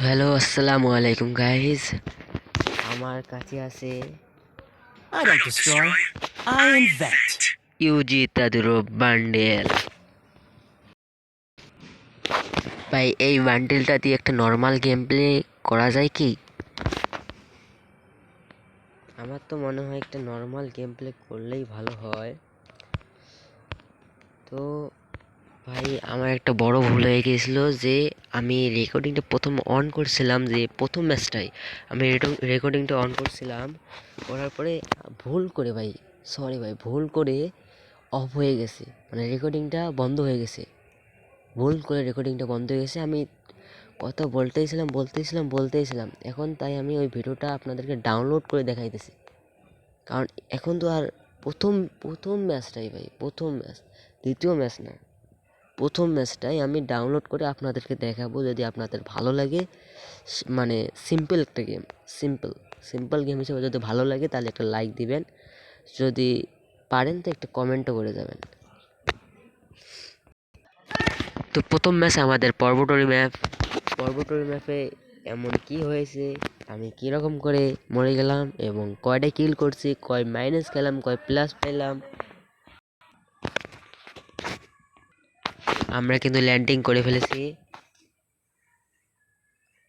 Hello আসসালামু আলাইকুম guys আমার কাছে আছে I don't destroy, I invent. ইউজি তাদুরো বান্ডেল ভাই এই বান্ডেলটা দিয়ে একটা নর্মাল গেম প্লে করা যায় কি? আমার তো মনে হয় একটা নর্মাল গেম প্লে করলেই ভালো হয়। তো ভাই আমার একটা বড় ভুল হয়ে গিয়েছিল যে আমি রেকর্ডিংটা প্রথম অন করছিলাম যে প্রথম ম্যাচটাই আমি রেকর্ডিংটা অন করছিলাম। করার পরে ভুল করে ভাই সরি ভাই, ভুল করে অফ হয়ে গেছে। মানে রেকর্ডিংটা বন্ধ হয়ে গেছে। ভুল করে রেকর্ডিংটা বন্ধ হয়ে গেছে। আমি কত বলতেইছিলাম বলতেইছিলাম বলতেইছিলাম এখন তাই আমি ওই ভিডিওটা আপনাদেরকে ডাউনলোড করে দেখাইতেছি। কারণ এখন তো আর প্রথম প্রথম ম্যাচটাই ভাই, প্রথম ম্যাচ দ্বিতীয় ম্যাচ না। প্রথম ম্যাচটাই আমি ডাউনলোড করে আপনাদেরকে দেখাবো যদি আপনাদের ভালো লাগে। মানে সিম্পল একটা গেম সিম্পল সিম্পল গেম হিসেবে যদি ভালো লাগে তাহলে একটা লাইক দিবেন। যদি পারেন তো একটা কমেন্টও করে যাবেন। তো প্রথম ম্যাচ আমাদের পর্বটরি ম্যাপ পর্বটরি ম্যাপে এমন কি হয়েছে? আমি কীরকম করে মরে গেলাম এবং কয়টা কিল করছি? কয় মাইনাস খেলাম, কয় প্লাস পেলাম? আমরা কিন্তু ল্যান্ডিং করে ফেলেছি।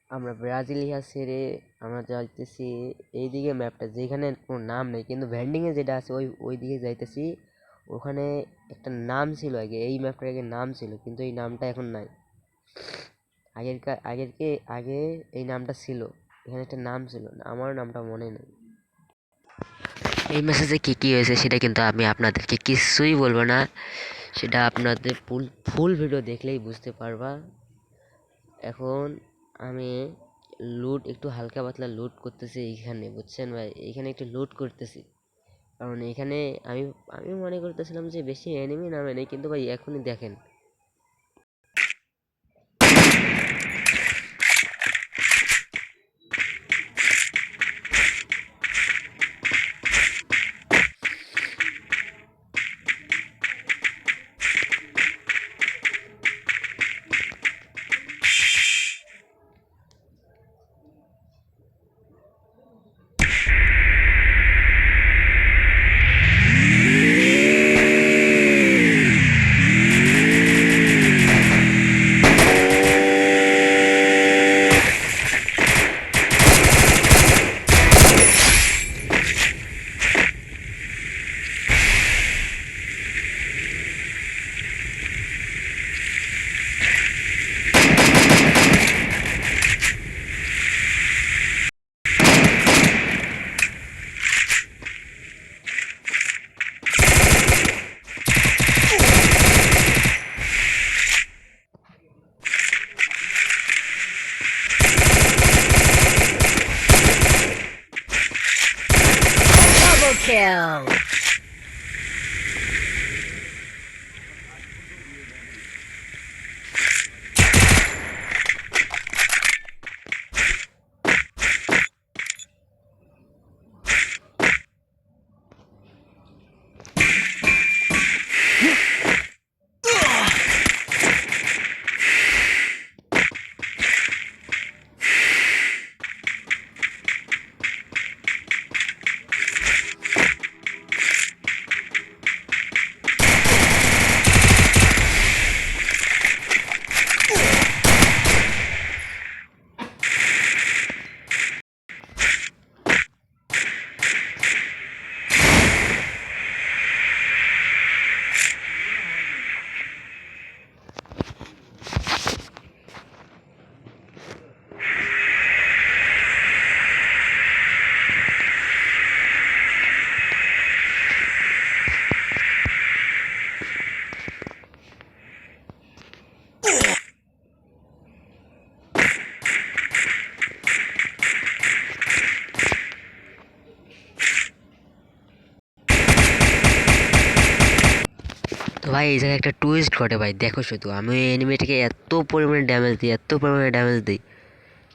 আমরা ব্রাজিলিয়া সেরে আমরা যাইতেছি। এইদিকে ম্যাপটা যেখানে কোনো নাম নেই, কিন্তু ভ্যান্ডিংয়ে যেটা আছে ওই ওই দিকে যাইতেছি। ওখানে একটা নাম ছিল আগে, এই ম্যাপটার আগে নাম ছিল, কিন্তু এই নামটা এখন নাই। আগের কা- আগের কে, আগে এই নামটা ছিল, এখানে একটা নাম ছিল আমারও নামটা মনে নেই। এই মেসেজে কী কী হয়েছে সেটা কিন্তু আমি আপনাদেরকে কিছুই বলব না। সেটা আপনাদের ফুল ফুল ভিডিও দেখলেই বুঝতে পারবা। এখন আমি লুট একটু হালকা পাতলা লুট করতেছি এইখানে, বুঝছেন ভাই? এইখানে একটু লুট করতেছি। কারণ এখানে আমি আমি মনে করতেছিলাম যে বেশি এনিমি নামে নেই, কিন্তু ভাই এখনই দেখেন। kill. ভাই, এই জায়গায় একটা টুইস্ট ঘটে ভাই, দেখো শুধু। আমি ওই অ্যানিমেটাকে এত পরিমাণে ড্যামেজ দিই, এত পরিমাণে ড্যামেজ দিই।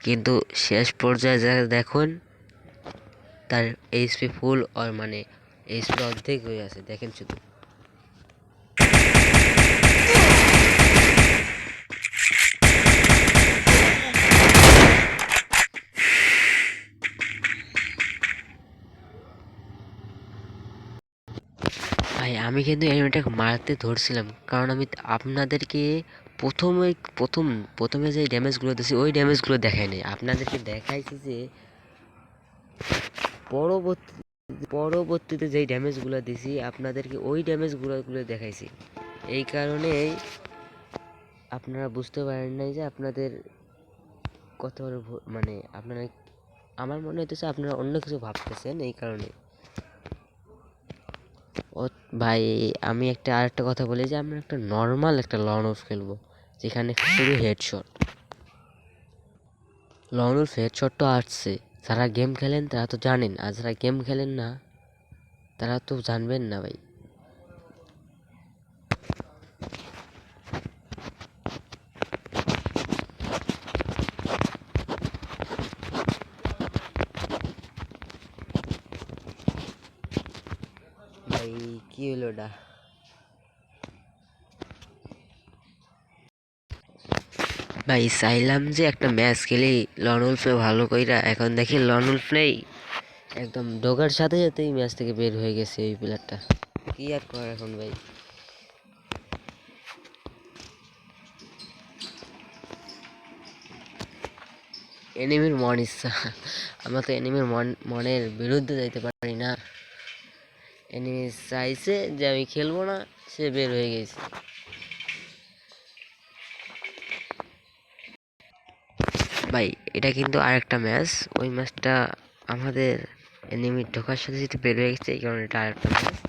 কিন্তু শেষ পর্যায়ে যা দেখুন, তার এইচপি ফুল আর মানে এইচপি অর্ধেক হয়ে আছে, দেখেন শুধু। আমি কিন্তু এনিমিটাকে মারতে ধরছিলাম। কারণ আমি আপনাদেরকে প্রথমে, প্রথম, প্রথমে যে ড্যামেজগুলো দিয়েছি, ওই ড্যামেজগুলো দেখাই নাই আপনাদেরকে দেখাইছি যে পরবর্তী, পরবর্তীতে যেই ড্যামেজগুলো দিছি আপনাদেরকে ওই ড্যামেজগুলোগুলো দেখাইছি। এই কারণেই আপনারা বুঝতে পারেন নাই যে আপনাদের কত মানে আপনারা, আমার মনে হইতেছে আপনারা অন্য কিছু ভাবতেছেন এই কারণে। ও ভাই, আমি একটা আর একটা কথা বলি যে আমি একটা নর্মাল একটা লং অফ খেলব, যেখানে শুধু হেডশট লং অফ হেডশট তো আসছে। যারা গেম খেলেন, তারা তো জানেন, আর যারা গেম খেলেন না, তারা তো জানবেন না ভাই ভাই কি হলো ওটা ভাই, চাইলাম যে একটা ম্যাচ খেলি লনউলফে ভালো কইরা। এখন দেখি লনউলফ নেই। একদম ডোগার সাথে সাথেই ম্যাচ থেকে বের হয়ে গেছে এই প্লেয়ারটা কি আর করার এখন ভাই? এনিমির মন ইচ্ছা। আমরা তো এনিমির মন, মনের বিরুদ্ধে যাইতে পারি না। এনিমি চাইছে যে আমি খেলব না, সে বের হয়ে গেছে। ভাই, এটা কিন্তু আরেকটা ম্যাচ। ওই ম্যাচটা আমাদের এনিমি ঢোকার সাথে সাথে বের হয়ে গেছে, এই কারণে এটা আরেকটা ম্যাচ।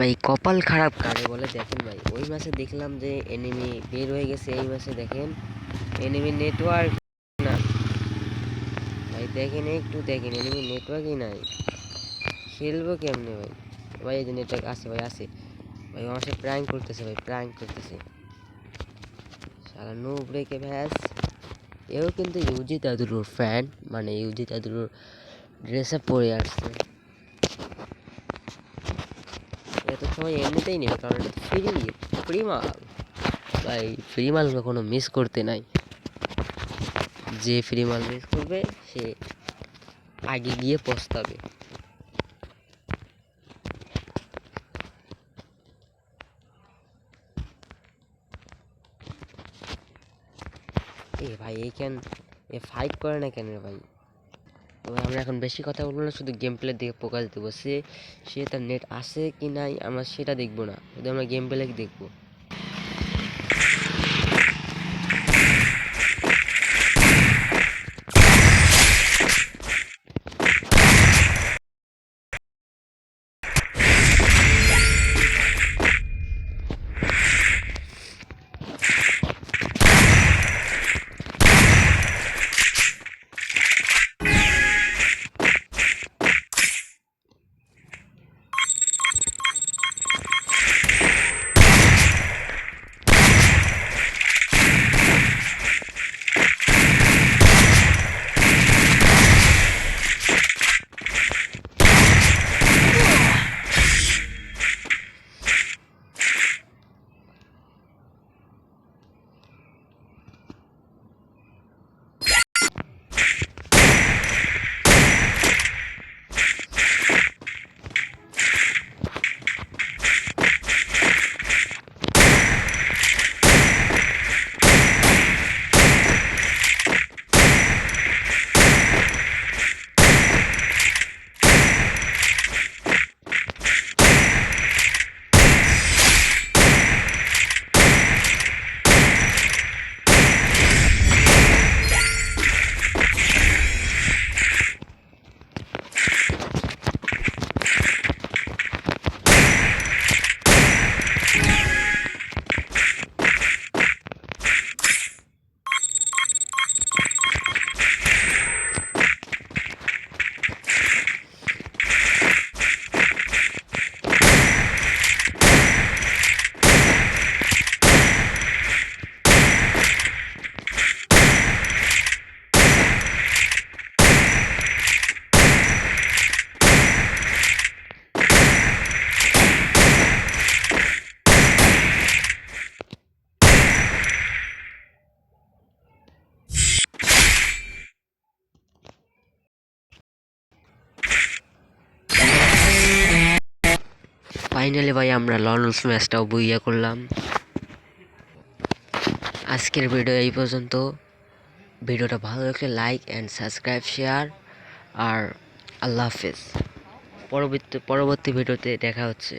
ভাই, কপাল খারাপ কারে বলে? দেখেন ভাই, ওই মাসে দেখলাম যে এনিমি বের হয়ে গেছে, এই মাসে দেখেন এনিমি নেটওয়ার্ক না। ভাই, দেখেন, একটু দেখেন এনিমি নেটওয়ার্কই নাই। খেলব কেমনে ভাই? ভাই, এই যে নেটওয়ার্ক আছে ভাই আছে। ভাই, আমার সাথে প্র্যাঙ্ক করতেছে ভাই প্র্যাঙ্ক করতেছে। সারা নো ব্রেকে ভ্যাস। এও কিন্তু ইউজি দাদুরুর ফ্যান মানে ইউজি দাদুরুর ড্রেস আপ পরে আসছে। সময় এমনিতেই নেবে কারণ এটা ফ্রি ফ্রি মাল। ভাই ফ্রি মাল কখনো মিস করতে নাই। যে ফ্রি মাল মিস করবে, সে আগে গিয়ে পস্তাবে। এ ভাই এই কেন? এ ফাইট করে না কেন রে ভাই? তবে আমরা এখন বেশি কথা বলব না, শুধু গেম প্লে দিকে ফোকাস দেবো। সে সে তার নেট আছে কি নাই, আমরা সেটা দেখব না। শুধু আমরা গেম প্লে দেখব। ফাইনালি ভাই, আমরা লনস ম্যাচটাও বইয়া করলাম। আজকের ভিডিও এই পর্যন্ত। ভিডিওটা ভালো লাগলে লাইক অ্যান্ড সাবস্ক্রাইব শেয়ার আর আল্লাহ হাফেজ। পরবর্তী পরবর্তী ভিডিওতে দেখা হচ্ছে।